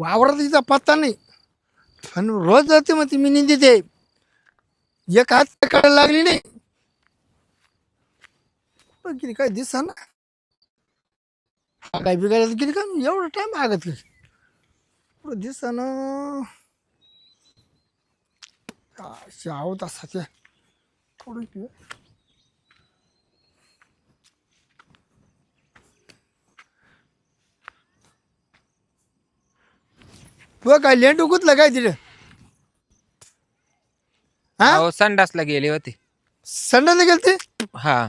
वावरात तिचा पत्ता नाही. पण रोज जाते मग ती मी निंदिते एक हात काढायला लागली नाही. कुठं गेली काय दिसा ना काय बिघायला गेली का एवढा टाइम लागत गेली. कुठं दिसा ना आहोत असा ते थोडं काय लेंडू कुठलं काय तिथे? हा? अहो संडासला गेले होते. संडाला गेलते हा.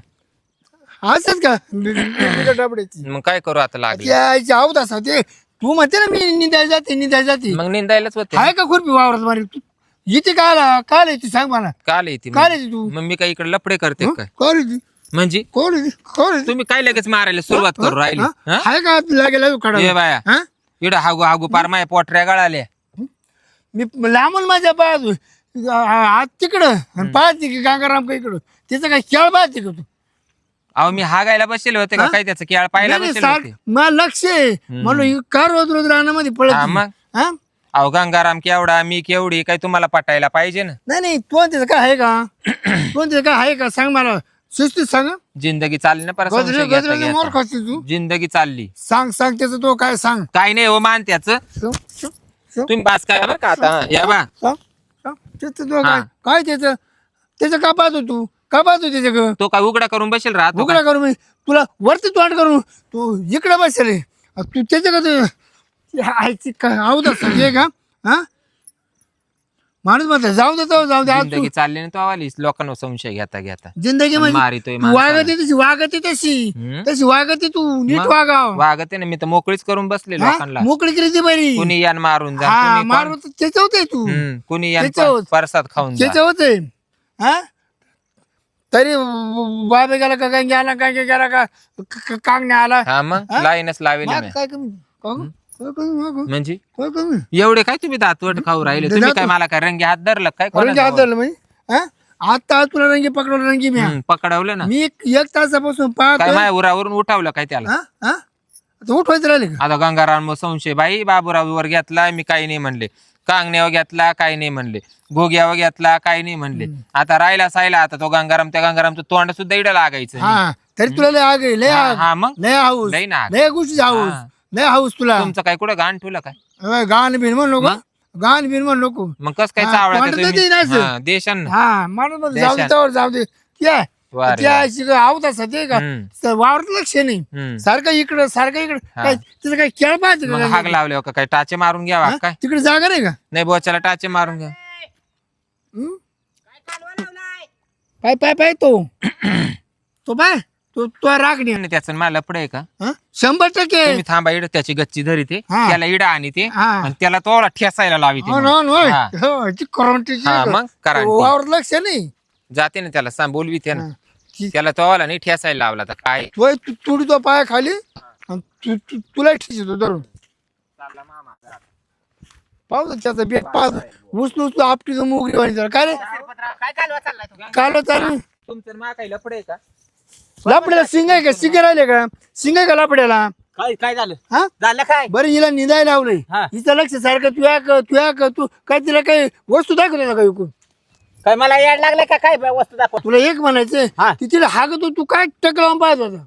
असंच का? बि- डाबड्याची. मग काय करू आता लागले. त्याची आहोत असा ते. तू म्हणते ना मी निंदायला जाते निंदायला जाते. मग निंदायलाच होते. आहे का खुरपी वावरात मारी तू इथे काय आला? काय आली ती सांग मला. काल येते काय आली तू? मग मी काय इकडे लपडे करते काय? कोण म्हणजे? कोण? कोण? तुम्ही काय लगेच मारायला सुरुवात करू राहिली? हा? हा? आहे का? लागेल ये काढा बाया. हा? इड हागू हागू पार माया पोटऱ्या गळाल्या. मी लांबून माझ्या पाहतो आज तिकडं. आणि पाहते की गंगाराम का इकडं. तिचं काय खेळ पाहते का तू? अहो मी हागायला बसले होते का? काय त्याचं केळ पाहायला नाही, बसले सार- होते? मला लक्ष आहे. म्हणून का रोज रोज रानामध्ये पळत हा? मग? हा? अहो गंगाराम केवढा मी केवढी काय तुम्हाला पटायला पाहिजे ना? नाही नाही तो त्याचं काय आहे का? तो त्याचं काय आहे का? सांग मला. शिस्तीत सांग जिंदगी चालली ना परत गजरे संशय घेता गजरे घेता. मोर खाते तू. जिंदगी चालली. सांग सांग त्याचं तो काय सांग. काय नाही हो मान त्याच. सांग, सांग, सांग, तुम्ही बास काय बरं का आता हा, या बा. सांग, सांग. त्याचं तो काय हा. काय त्याचं? त्याचं का पाहतो तू? का पाहतो त्याचं तो काय उघडा करून बसेल राहतो का? उघडा करू मी तुला वरती तोंड करू तू इकडे बसेल. तू त्याच्या का आयची काय आवत असं का हा? माणूस म्हणतो जाऊ दे तो जाऊ दे आज तू. जिंदगी चालली ना तो आवालीस लोकांना संशय घेता घेता. जिंदगी आणि म्हणजे मारितोय तू माणसाला. वागते तशी वागते तशी. हम्म? तशी वागते तू नीट मग? वागाव. वागते ना मी तर मोकळीच करून बसले? लोकांना. मोकळी केली ती बरी कुणी यान मारून जा हा कुणी मार तू. कोण- हम्म, कुणी यान त्याच्यावर- परसाद खाऊन जा. हा? तरी बाबे गेला का काय गेला काय काय गेला का कांगणे आला. हा मग? लाईनच लावेली माग मी काय कमी म्हणजे? एवढे काय तुम्ही दातवट खाऊ राहिले? तुम्ही काय मला काय रंगी हात धरलं काय रंगी? हात धरलं म्हणजे हा? आता तुला रंगी पकडवलं रंगी मी हम्म, पकडवलं ना. मी एक एक तासापासून काय उरावरून उठावलं काय त्याला? हा? हा? आता उठवायचं राहिले का? आता गंगाराम संशय बाई बाबूराववर घेतला मी काही नाही म्हणले. कांगण्यावर घेतला काही नाही म्हणले. घोग्यावर घेतला काही नाही म्हणले. आता राहिला सायला आता तो गंगाराम त्या गंगारामचं तोंड सुद्धा इडं लागायचं. हा तरी तुला लय आग आहे, लय हा आग. हा, मग? लय हाऊस. लय ना लय गोष्टी हाऊस. हा. लय हाऊस तुला. तुमचं काय कुठं घाण ठेवलं काय? गाण बिन म्हण नको गाण बिन म्हण नको मग कस काय हा, देईन असं. हा, देशान. ना. हा माणूस म्हणतो, जाऊ दे देशात. त्यावर जाऊ दे. त्या वा रे त्या वा. शिक- आवत असं ते का? हम्म, तर वावरात लक्ष नाही. हम्म. सारखं इकडं सारखं इकडं. हा. काय तिथं काय खेळ पाहते मग का लावले का? काय टाचे मारून घ्यावा हा? काय? तिकडे जागा नाही का? नाही बोचाला टाचे मारून घ्या. हम्म? पाय पाय पाय तो. तो पाय. तो तो रागणी आणि त्याचं मला आहे का? हा? शंभर टक्के. तुम्ही थांबा इड त्याची गच्ची धरी ते. हा. त्याला इडा आणि ते हा. आणि त्याला तोला ठेसायला लावी हो ना, हो ना, होय. हा. हो, ती करंटीची हा? मग करा तो वावर लक्ष नाही. जाते ना त्याला सांग बोलवी ते ना. ती- त्याला तोला नाही ठेसायला लावला तर काय? तो तू तुडी तो पाय खाली. आणि तू तू- तुला ठेचतो धरून. पाहू त्याचा बेट पाहतो उचलू उचलू आपटी मोगरी जरा काय रे? काल चालू तुमचं मा काही का? लापड्याला सिंग आहे का? सिंग राहिले का? सिंग आहे का लापड्याला? काय काय झालं? हा? झालं काय? बरं हिला निंदाय लावलंय. हा. हिचं लक्ष सारखं तुया क तुया क तू काय तिला काही वस्तू दाखवतो का विकून? काय मला याड लागलं का? काय वस्तू दाखव. तुला एक म्हणायचं हा. ती तिला हागतो तू काय टकलावून पाहत होता?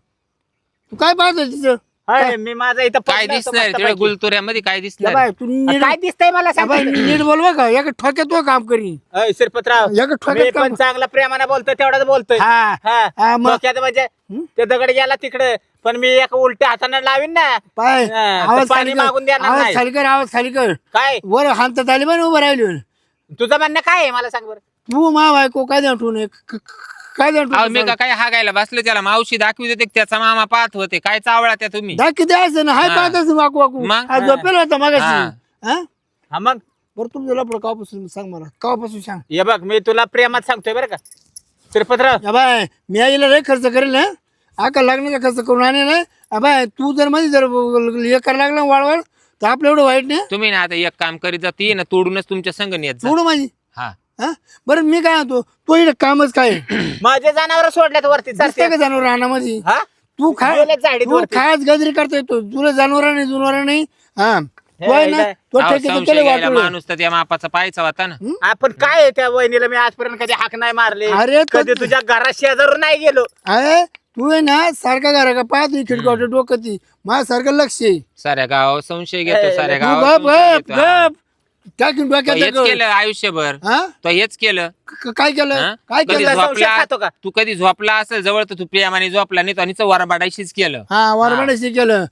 तू काय पाहत होता तिचं? मी माझं इथं काय पडलं होतं दिसणार तिकडे मस्तपैकी. गुलतोऱ्यामध्ये? काय दिसणार बाय तू नीट काय दिसतंय मला या सांग? बाय, नीट बोलवा का? एका ठोक्यात तो काम करी. अय, शिरपतराव एका ठोक्यात काम पण चांगला प्रेमाने बोलतोय तेवढाच बोलतोय. हा. हा. हा, मग? डोक्यात म्हणजे ते दगड गेला तिकडे पण मी एका उलट्या हाताने लावीन ना. पाय हा, आवाज तर पाणी खाली कर. मागून देणार आवाज नाही. खाली कर आवाज खाली कर. काय? वर हांत तालिबान उभं राहिली तुझं म्हणणं काय आहे? मला सांग बरं. तू मा बायको काय द्या ठेवून काय अहो मी का काय हागायला बसलो त्याला? मावशी दाखवी देते त्याचा मामा पाहत होते. काय चावळा त्या तुम्ही? दाखी द्यायचं ना. हाय हा. पाहतच वाकू वाकू. मग? हा झोपेल होता हा. मागाशी. हा. हा? मग? बरं तुमचं लपड कापासून सांग मला. कापासून सांग. हे बघ मी तुला प्रेमात सांगतोय बरं का. शिरपतराव या बाय मी आईला लय खर्च करेल ना आका लग्नाचा खर्च करून आणेल ना. या बाय तू जर मध्ये जर हे करायला लागला वाळवाळ तर आपलं एवढं वाईट नाही तुम्ही ना आता एक काम करीत जा ती ना तोडूनच तुमच्या संग नेत जा. सोडू माझी? हा. हा? बरं मी काय म्हणतो तो इकडे कामच काय? माझे जनावर सोडल्यात वरती चालते का जनावर रानामध्ये हा? तू खा गेले झाडीत तू वरती. खास गजरी करता येतो तुला जनावर नाही जुनवर नाही. हा. तो आहे ना तो अहो, ठेकेचं संशय केलं घ्यायला वाटोळं. माणूस तर त्या मापाचा पाहायचा होता ना. आपण काय आहे त्या वहिनीला मी आजपर्यंत कधी हाक नाही मारले? अरे तो- कधी तुझ्या घरात शेजारून नाही गेलो. अरे तू आहे ना सारखा घरा का पाहतो खिडकावटे डोकं ती. माझ्या सारखं लक्ष आहे. साऱ्या गाव संशय घेतो साऱ्या तू गाव गप गप गप. टाकीन डोक्यात हेच केलं आयुष्यभर. हा? तो हेच केलं. क- काय केलं? हा? काय कधी केलं? संशय झोपला खातो का? तू कधी झोपला असेल जवळ तर तू प्रियामाने झोपला नाही तो आणि वाराबाडाशीच केलं. हा वरबडाशी केलं.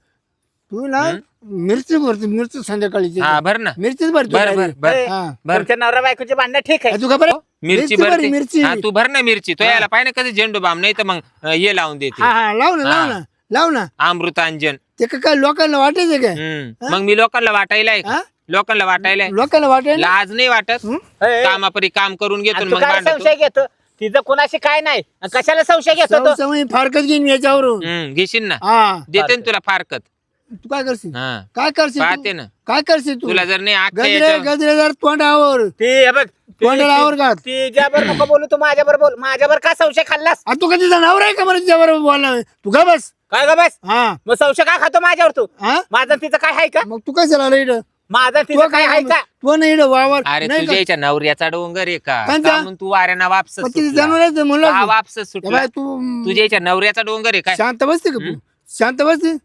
तू ना मिरची भरतो मिरची संध्याकाळी हा भर ना. मिरचीच भरतो बर बर बर ए, हा. बर तुमच्या नवरा बायकोचे भांडणं ठीक आहे. तू का बरं मिरची भर, भरते. मिरची. हा तू भर ना मिरची. तो यायला पाहिजे कधी झेंडू बाम नाही तर मग अं, हे लावून देते. हा हा लाव ना लाव हा. ना लाव ना. अमृतांजन. ते का काय लोकांना वाटायचं काय? हम्म. मग मी लोकांना वाटायला आहे का? हा? लोकांना वाटायला. लोकांना वाटायला लाज नाही वाटत. कामापरी काम करून घेतो आणि आणि तू मग काय भांडतो. संशय घेतो? तिचं कोणाशी काय नाही. आणि कशाला संशय घेतो तो? समय फारकत घेईन याच्यावरून. हम्म, घेशील ना. हा. देते ना तुला फारकत. तू काय करशील? हा. काय करशील पाहते तू? ना. काय करशील तू? तुला जर नाही गजरे याच्यावर- गजरे जर तोंडावर. ती हे बघ ती- तोंडाला आवर घात. ती ज्यावर नको बोलू तू माझ्यावर बोल. माझ्यावर का संशय खाल्लास? आ, तू कधी जनावर आहे का बरं त्यावर बोलला तू का बस. काय ग बस? हा. मग संशय का खातो माझ्यावर तू? हा माझं तिचं काय आहे का? मग तू आला इकडं माझं तू तिचं काय आहे का तू नाही इकडं वावर अरे नाही तुझ्या का? याच्या नवऱ्याचा डोंगर आहे का कोणता? का म्हणून तू वाऱ्याना वापस आहे वापस ए सुटला बाय, तू तुझ्या याच्या नवऱ्याचा डोंगर आहे काय शांत बसते का तू शांत बसते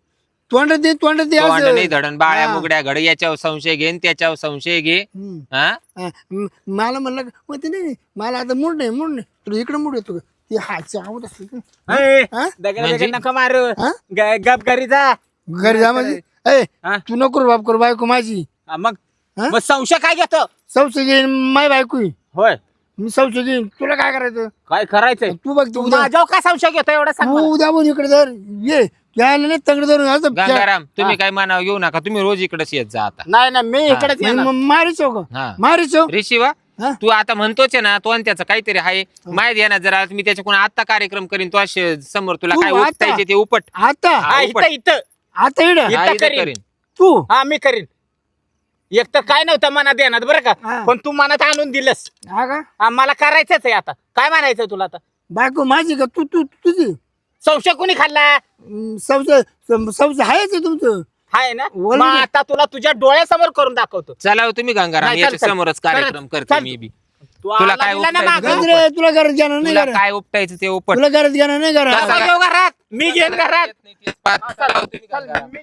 तोंड दे तोंड दे तोंड असं. नाही धडण बाळ्या हा. मुगड्या घड याच्यावर संशय घेन त्याच्यावर संशय घे हम्म. हा हा, म- मला म्हणलं का, मग ते नाही मला आता मूड नाही मूड नाही तुला इकडे मूड येतो का? ती हातची आवड असते का? ए, हा? दगड म्हणजे? दगड नका मारू हा? ग- गप घरी जा घरी जा म्हणजे ए हा? तू नको रे बाप करू बायको माझी हा, मग हा? मग संशय काय घेतो? सौशे घेईन माय बायको आहे. होय. मी सौशे घेईन. तुला काय करायचं? काय करायचंय? तू बघ तू उद्या. माझ्यावर का संशय घेतो एवढा सांग तू मला. उद्या पण इकडे जर ये. यायला नाही तगड धरून असं गंगाराम तुम्ही काय मानाव घेऊ नका. तुम्ही रोज इकडेच येत जा आता. नाही नाही मी इकडेच येणार. मारिचो का हा. मारिचो ऋषीवा हा? तू आता म्हणतोच आहे ना तो आणि त्याचं काहीतरी आहे. माहिती आहे ना जरा मी त्याच्याकडून आता कार्यक्रम करीन तो असे समोर तुला तू काय आता? उपटायचे ते उपट. आता. हा, उपट. इथं इथं. आता हा, इथं करीन. करीन. तू. हा मी करीन. एक तर काय नव्हतं मनात देणार बरं का? हा. पण तू मनात आणून दिलंस. हा का? हा, मला करायचंच आहे आता. काय म्हणायचं तुला आता? बायको माझी का? तू तू तुझी? संशय कोणी खाल्ला? सौशे सौशे आहेच आहे तुमचं. हाय ना? मग. आता तुला तुझ्या डोळ्यासमोर करून दाखवतो. चला हो तुम्ही गंगाराम नाही, चल, याच्या चल. समोरच कार्यक्रम चल, करते चल. मी बी. तू तुला आला काय बिला ना मागं. तुला घरात घेणार नाही तुला घरात काय उपटायचं ते उपट. तुला घरात घेणार नाही घरात. घेऊ घरात? मी घेईन घरात. मी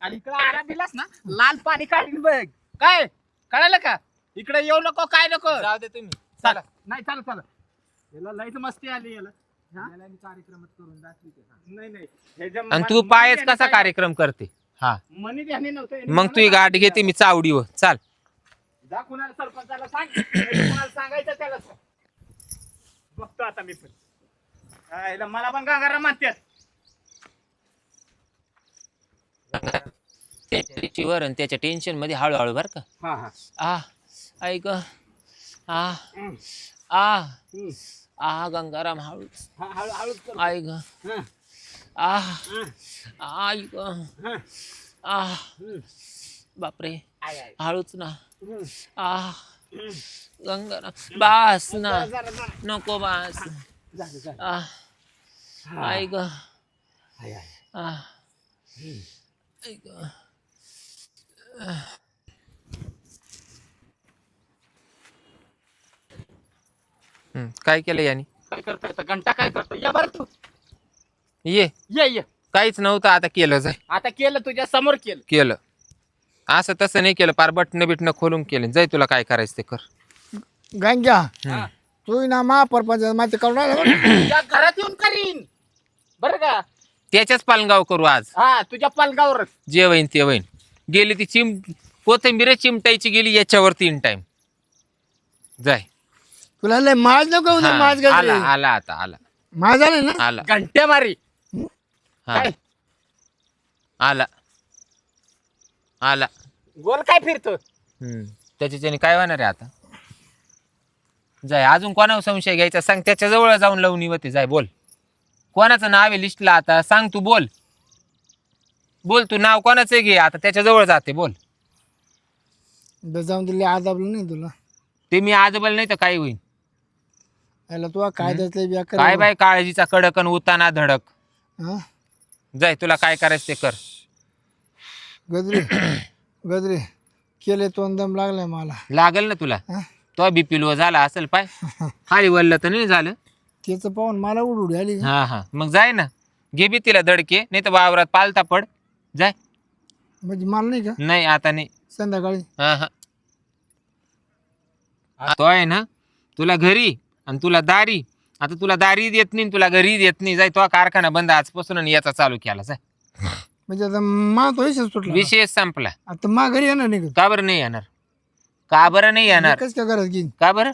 आणि इकडे आला दिलास ना? लाल पाणी काढीन बघ. काय? कळालं का? इकडे येऊ नको काय नको? जाऊ दे तुम्ही. चला. नाही चला चला. याला लईच मस्ती आली याला. हा? कार्यक्रमात करून दाखवी नाही नाही. हे जे आणि तू पायच कसा कार्यक्रम करते? हा. मनी ध्यानी नव्हतं यांनी मग तू गाठ. घेते मी चावडीवर. चाल. जा कुणाला सरपंचाला सांग. कुणाला सांगायचं त्याला सांग. बघतो आता मी पण. हा, याला मला पण गंगाराम म्हणतात. त्याच्यावर आणि त्याच्या टेन्शनमध्ये हळूहळू बर का हा हा आ ऐक आ. आ. आ गंगाराम हळू हा, हळू हळूच कर. हा, आ हा, ऐक हा. आ हम्म. बापरे आय, आय. हळूच ना हम्म. आ. गंगाराम बास ना जरा, जरा, जरा. नको बास जा. आ हा. ऐक आय, आय. आ ऐक हम्म, काय केलं याने? काय? घंटा काय करतो या बरं तू. ये. ये ये. काहीच नव्हतं आता केलं जाय. आता केलं तुझ्या समोर केलं. केलं. असं तसं नाही केलं पार बटणं बिटणं खोलून केलं. जाय तुला काय करायचं ते कर. गंग्या हा. तू ना करून राहिला बरं. तुझ्या घरात येऊन करीन. बरं का? त्याच्याच पालगाव करू आज. हा तुझ्या पालगावरच जे वहीन ते वहीन गेली ती चिम कोथिंबीर चिमटायची गेली याच्यावर तीन टाइम जाय. तुला लय माज नको उद्या हा, माज आला आला आता आला. माज आले ना? आला. घंट्या मारी. हा, काय? आला. आला. गोल काय फिरतो हम्म. त्याच्याच्याने काय होणार आहे आता? जाय अजून कोणावर संशय घ्यायचा? सांग त्याच्याजवळ जाऊन लावून होते. जाय बोल. कोणाचं नाव आहे लिस्टला आता? सांग तू बोल. बोल तू नाव कोणाचं घे? आता त्याच्याजवळ जाते बोल. जाऊन दिले आदाबलं नाही तुला? ते मी आजबल नाही तर काय होईल याला कायद्यातले व्याकर काय बाय काळजीचा कडक आणि उताना धडक. हा? जाय तुला काय करायचं ते कर. गजरे गजरे केले तोंड दम लागलाय मला. लागल ना तुला? हा? तो बीपी लो झाला असेल पाय. खाली वल्ल तर नाही झालं. त्याचं पाहून मला उडू आली? हा हा. मग जाय ना. घे बी तिला दडके नाही तर वावरात पालता पड. जाय. म्हणजे मला नाही का? नाही आता नाही. संध्याकाळी. हा हा. तो आहे ना तुला घरी आणि तुला दारी. आता तुला दारी देत नाही तुला घरी देत नाही. जाय तो कारखाना बंद आजपासून आणि याचा चालू केला. जाय. म्हणजे आता मा तो विषय सुटला विषय संपला. आता मा घरी येणार नाही का? बरं नाही येणार? का बरं नाही येणार? कस काय का बरं?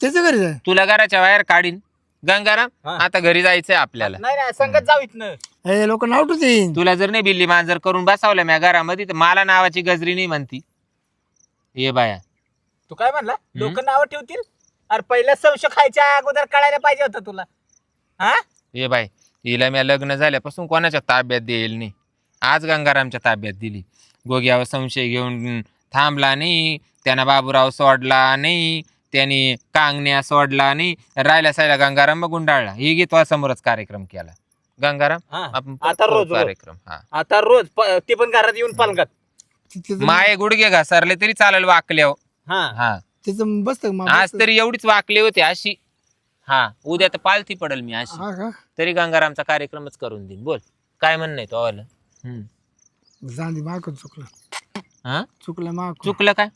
त्याच्या घरी जाय. तुला घराच्या बाहेर काढीन. गंगाराम हा. आता घरी जायचंय आपल्याला. नाही नाही संगत जाऊ इथनं. हे लोक येईन तुला जर नाही बिल्ली मांजर करून बसावलं म्या घरामध्ये तर मला नावाची गजरी नाही म्हणती. ये बाया. तू काय म्हणला? लोक नावं ठेवतील? अरे पहिला संशय खायच्या अगोदर कळायला पाहिजे होतं तुला. हा? ये बाय हिला मी लग्न झाल्यापासून कोणाच्या ताब्यात देईल नाही. आज गंगारामच्या ताब्यात दिली. गोग्यावर संशय घेऊन थांबला नाही त्यानं बाबूराव सोडला नाही. त्याने कांगण्या सोडला नाही राहिल्या सायला गंगाराम मग गुंडाळला ही घे तो समोरच कार्यक्रम केला. गंगाराम हा. आपण आता रोज- रोज. कार्यक्रम. हा. आता रोज प- ते पण घरात येऊन पालगात त्याचं माये गुडघे घसरले तरी चालेल हा. हा. बसत आज तरी एवढीच वाकली होती अशी. हा. उद्या तर पालथी पडल मी अशी. हा का? तरी गंगारामचा कार्यक्रमच करून देईन. बोल. काय म्हणणं आहे तो आवाला हम्म. जांदी माकून चुकलं. हा? चुकलं माक चुकलं काय?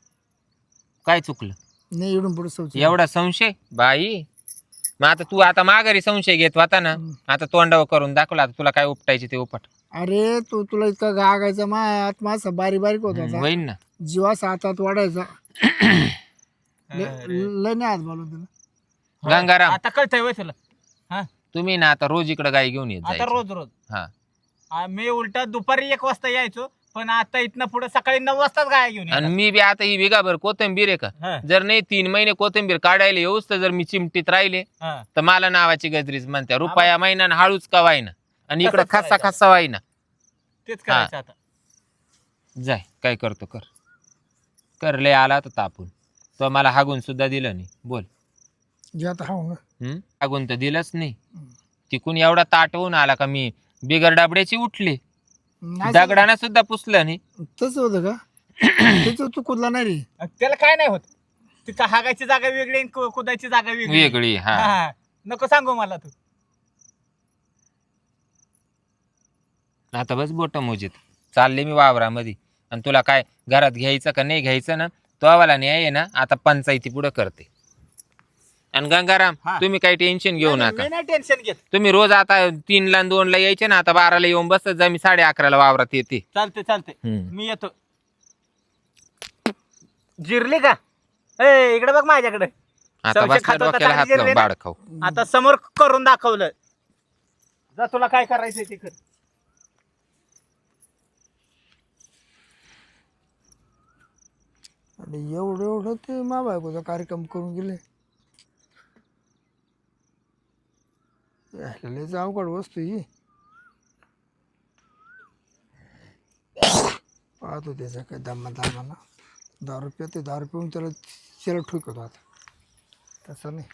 काय चुकलं? नाही एवढून पुढे सौच एवढा संशय? बाई मग आता तू आता माघारी संशय घेत होता ना आता तोंडावर करून दाखवला आता तुला काय उपटायचे ते उपट. अरे तू तुला इतका गागायचा मा आत्मा असा बारीक बारीक होत. होता होईन ना. जीवा हातात वाढायचा. लय लय नाही हात बोलून तुला गंगाराम. आता कळतंय वय तुला. हा? तुम्ही ना आता रोज इकडे गाय घेऊन येत आता जायचं. रोज रोज. हा. आ, मी उलटा दुपारी एक वाजता यायचो पण आता इथनं पुढे सकाळी नऊ वाजताच गाय घेऊन आणि. मी बी आता ही बिगाभर कोथंबीर आहे का? हा, जर नाही तीन महिने कोथंबीर काढायला येऊच तर जर मी चिमटीत राहिले हा. तर मला नावाची गजरीच म्हणते रुपया महिना आणि हळूच का वाईना? आणि इकडं तसंच खासा करायचं. खासा वाईना. तेच करायचं आता. जाय काय करतो कर. कर लय आला तर तापून. तो मला हागून सुद्धा दिलं नाही. बोल. जे आता हा ना हम्म? हागून तर दिलंच नाही. तिकून एवढा ताटवून आला का मी बिगर डाबड्याची उठली. नाही दगडानं सुद्धा पुसलं नाही. तसं होतं का? त्याचं तू कुदला नाही रे. त्याला काय नाही होत. तिथं हागायची जागा वेगळी आणि कु- कुदायची जागा वेगळी. वेगळी हा. हा. नको सांगू मला तू. आता बस बोट मोजीत. चालले मी वावरामध्ये. आणि तुला काय घरात घ्यायचं का नाही घ्यायचं ना? तो आवाला न्याय आहे ना? आता पंचायती पुढे करते. आणि गंगाराम हा. तुम्ही काही टेन्शन घेऊ नका. मी नाही टेन्शन घेत. तुम्ही रोज आता तीनला आणि दोनला यायचे ना आता बाराला येऊन बसत जा मी साडे अकराला वावरात येते. चालते चालते. हम्म. मी येतो. जिरली का? ए इकडे बघ माझ्याकडे. आता बसल्या खात होता डोक्याला हात चांगली लावून जिरली ना? बाळ खाऊ. आता समोर करून दाखवलं. जा तुला काय करायचंय ते कर. आणि एवढं एवढं ते मा बायकोचा कार्यक्रम करून गेले. लयच अवघड वस्तू ही. पाहतो त्याचा काय दम्मा दम्माना दारू ते दारू पिऊन त्याला त्याला ठुकतो आता. तसं नाही.